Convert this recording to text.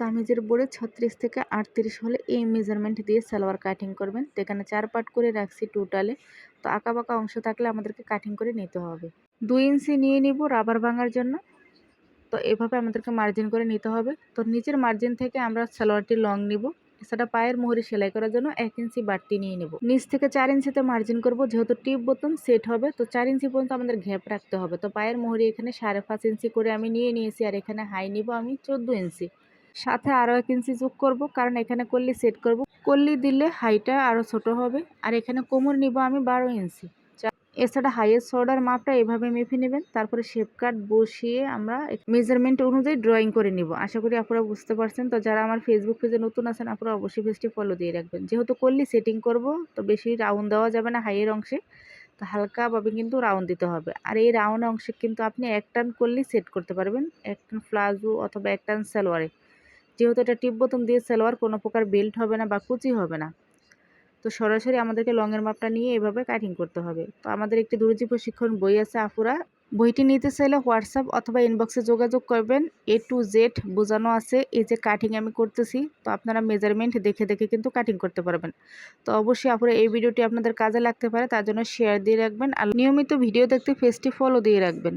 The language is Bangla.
কামিজের বোর্ডে ছত্রিশ থেকে আটত্রিশ হলে এই মেজারমেন্ট দিয়ে সালোয়ার কাটিং করবেন। তো এখানে চার পাট করে রাখছি টোটালে তো আঁকা বাঁকা অংশ থাকলে আমাদেরকে কাটিং করে নিতে হবে। দুই ইঞ্চি নিয়ে নিব রাবার ভাঙার জন্য। তো এভাবে আমাদেরকে মার্জিন করে নিতে হবে। তো নিচের মার্জিন থেকে আমরা সালোয়ারটি লং নিব। সেটা পায়ের মোহরে সেলাই করার জন্য এক ইঞ্চি বাড়তি নিয়ে নেব। নিচ থেকে চার ইঞ্চিতে মার্জিন করব। যেহেতু টিপ বোতন সেট হবে, তো চার ইঞ্চি পর্যন্ত আমাদের ঘ্যাপ রাখতে হবে। তো পায়ের মোহরে এখানে সাড়ে পাঁচ ইঞ্চি করে আমি নিয়ে নিয়েছি, আর এখানে হাই নিব আমি চোদ্দ ইঞ্চি। সাথে আরও এক ইঞ্চি যোগ করব, কারণ এখানে কল্লি সেট করব। কল্লি দিলে হাইটা আরও ছোট হবে, আর এখানে কোমর নিব আমি বারো ইঞ্চি এছাড়া হাইয়েস্ট শোল্ডার মাপটা এভাবে মেপে নেবেন, তারপরে শেপ কাট বসিয়ে আমরা মেজারমেন্ট অনুযায়ী ড্রয়িং করে নিব। আশা করি আপনারা বুঝতে পারছেন। তো যারা আমার ফেসবুক পেজে নতুন আছেন, আপনারা অবশ্যই পেজটি ফলো দিয়ে রাখবেন। যেহেতু করলি সেটিং করব, তো বেশি রাউন্ড দেওয়া যাবে না হাইয়ের অংশে। তো হালকাভাবে কিন্তু রাউন্ড দিতে হবে। আর এই রাউন্ড অংশে কিন্তু আপনি এক টান করলেই সেট করতে পারবেন। এক টান প্লাজো অথবা এক টান সালোয়ারে। যেহেতু এটা টিপ বোতম দিয়ে সালোয়ার, কোনো প্রকার বেল্ট হবে না বা কুচি হবে না। তো সরাসরি আমাদেরকে লংয়ের মাপটা নিয়ে এভাবে কাটিং করতে হবে। তো আমাদের একটি দর্জি প্রশিক্ষণ বই আছে আফুরা বইটি নিতে চাইলে হোয়াটসঅ্যাপ অথবা ইনবক্সে যোগাযোগ করবেন। এ টু জেড বোঝানো আছে, এই যে কাটিং আমি করতেছি। তো আপনারা মেজারমেন্ট দেখে দেখে কিন্তু কাটিং করতে পারবেন। তো অবশ্যই আপনারা এই ভিডিওটি আপনাদের কাজে লাগতে পারে, তার জন্য শেয়ার দিয়ে রাখবেন। আর নিয়মিত ভিডিও দেখতে ফেসটি ফলো দিয়ে রাখবেন।